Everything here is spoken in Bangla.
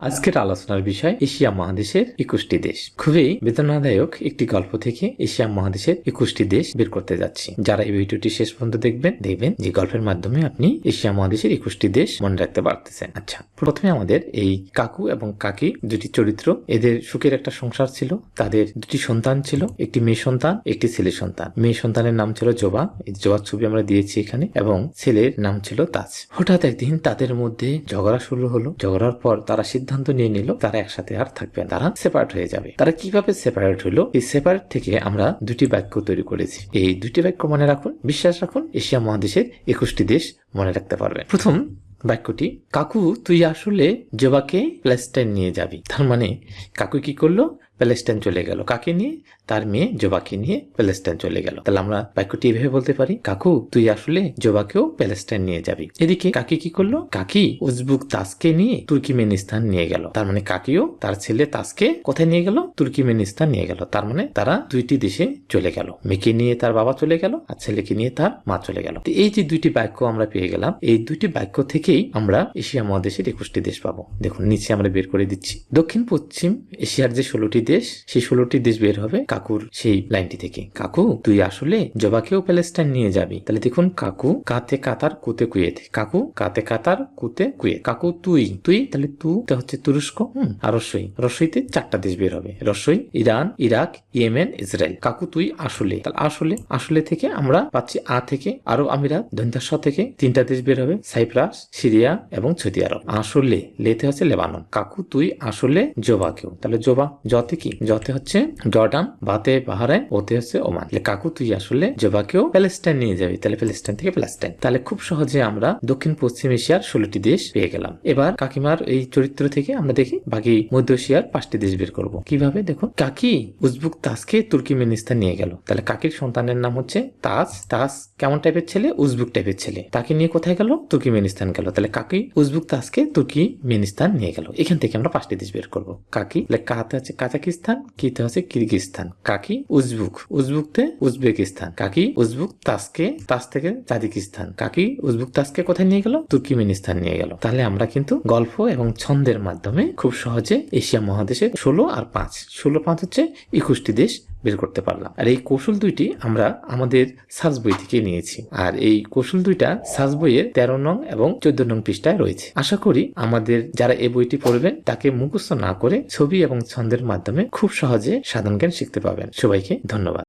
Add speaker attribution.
Speaker 1: আজকের আলোচনার বিষয় এশিয়া মহাদেশের একুশটি দেশ। খুবই বেদনাদায়ক একটি গল্প থেকে এশিয়া মহাদেশের একুশটি দেশ বের করতে যাচ্ছি। যারা এই ভিডিওটি শেষ পর্যন্ত দেখবেন দেখবেন যে গল্পের মাধ্যমে আপনি এশিয়া মহাদেশের একুশটি দেশ মনে রাখতে পারতেছেন। আচ্ছা প্রথমে আমাদের এই কাকু এবং কাকি দুটি চরিত্র, এদের সুখের একটা সংসার ছিল, তাদের দুটি সন্তান ছিল, একটি মেয়ে সন্তান, একটি ছেলে সন্তান। মেয়ে সন্তানের নাম ছিল জবা, এই জবার ছবি আমরা দিয়েছি এখানে, এবং ছেলের নাম ছিল তাজ। হঠাৎ একদিন তাদের মধ্যে ঝগড়া শুরু হলো। ঝগড়ার পর তারা সিদ্ধান্ত নিয়ে নিল, তারা একসাথে আর থাকবে। তারা সেপারেট হয়ে যাবে। তারা কীভাবে সেপারেট হলো? এই সেপারেট থেকে আমরা দুটি বাক্য তৈরি করেছি। এই দুটি বাক্য মনে রাখুন, বিশ্বাস রাখুন, এশিয়া মহাদেশের একুশটি দেশ মনে রাখতে পারবেন। প্রথম বাক্যটি, কাকু, তুই আসলে জবাকে প্লাস্টাইন নিয়ে যাবি। তার মানে কাকু কি করল? প্যালেস্টাইন চলে গেল। কাকে নিয়ে? তার মেয়ে জোবাকে নিয়ে প্যালেস্টাইন চলে গেল। তাহলে আমরা বাক্যটি এভাবে বলতে পারি, কাকু, তুই আসলে জোবাকেও প্যালেস্টাইন নিয়ে যাবি। এদিকে কাকি কি করল? কাকি উজবুক তাসকে নিয়ে তুর্কিমেনিস্তান নিয়ে গেল। তার মানে কাকিও তার ছেলে তাসকে কোথায় নিয়ে গেল? তুর্কিমেনিস্তান নিয়ে গেল। তার মানে তারা দুইটি দেশে চলে গেল। মেয়েকে নিয়ে তার বাবা চলে গেল আর ছেলেকে নিয়ে তার মা চলে গেল। তো এই যে দুইটি বাক্য আমরা পেয়ে গেলাম, এই দুইটি বাক্য থেকেই আমরা এশিয়া মহাদেশের একুশটি দেশ পাবো। দেখুন, নিচে আমরা বের করে দিচ্ছি। দক্ষিণ পশ্চিম এশিয়ার যে ষোলোটি দেশ, সেই ষোলোটি দেশ বের হবে কাকুর সেই লাইনটি থেকে। কাকু, তুই আসলে জবাকেও প্যালেস্টাইন নিয়ে যাবি। তাহলে দেখুন, কাকু কাতে কাতার, কুতে কুয়েতে। কাকু কাতে কাতার, কুতে কুয়ে। কাকু, তুই তুই, তাহলে তু হচ্ছে তুরস্ক, হুম, আর রসই। রসইতে চারটা দেশ বের হবে। রসই, ইরান, ইরাক, ইয়েমেন, ইসরায়েল। কাকু, তুই আসলে। তাহলে আসলে আসলে থেকে আমরা পাচ্ছি আ থেকে আরব আমিরাত দন্তাস্ব থেকে তিনটা দেশ বের হবে। সাইপ্রাস, সিরিয়া এবং সৌদি আরব। আসলে, লেতে হচ্ছে লেবানন। কাকু, তুই আসলে জবাকেও। তাহলে জবা, জতে কি? জতে হচ্ছে জর্ডান, বাতে বাহারাইন ওতে হচ্ছে ওমান। কাকু, তুই আসলে জবাকেও প্যালেস্টাইন নিয়ে যাবি। তাহলে প্যালেস্টাইন থেকে প্যালেস্টাইন। তাহলে খুব সহজে আমরা দক্ষিণ, পশ্চিম এশিয়ার ষোলোটি দেশ পেয়ে গেলাম। এবার কাকিমার এই চরিত্র থেকে আমরা দেখি, বাকি মধ্য এশিয়ার পাঁচটি দেশ বের করব। কীভাবে? দেখুন। কাকি উজবুক তাসকে তুর্কিমেনিস্তান নিয়ে গেল। তাহলে কাকির সন্তানের নাম হচ্ছে তাজ তাজ কেমন টাইপের ছেলে? উজবুক টাইপের ছেলে। তাকে নিয়ে কোথায় গেল? তুর্কিমেনিস্তান গেল। তাহলে কাকি উজবুক তাসকে তুর্কিমেনিস্তান নিয়ে গেল। এখান থেকে আমরা পাঁচটি দেশ বের করব। কাকি? কাতে আছে কাজাকিস্তান কিতে হচ্ছে কিরগিস্তান। কাকি, উজবুক। উজবুকতে উজবেকিস্তান। কাকি, উজবুক, তাসকে, তাস থেকে তাজিকিস্তান। কাকি, উজবুক, তাসকে কোথায় নিয়ে গেল? তুর্কিমিনিস্তান নিয়ে গেল। তাহলে আমরা কিন্তু গল্প এবং ছন্দের মাধ্যমে খুব সহজে এশিয়া মহাদেশের ষোলো আর পাঁচ। ষোলো পাঁচ হচ্ছে একুশটি দেশ। বের করতে পারলাম। আর এই কৌশল দুইটি আমরা আমাদের সার্চ বই থেকে নিয়েছি। আর এই কৌশল দুইটা সার্চ বইয়ের তেরো নং এবং চোদ্দ নং পৃষ্ঠায় রয়েছে। আশা করি আমাদের যারা এই বইটি পড়বেন, তাকে মুখস্থ না করে ছবি এবং ছন্দের মাধ্যমে খুব সহজে সাধারণ জ্ঞান শিখতে পাবেন সবাইকে ধন্যবাদ।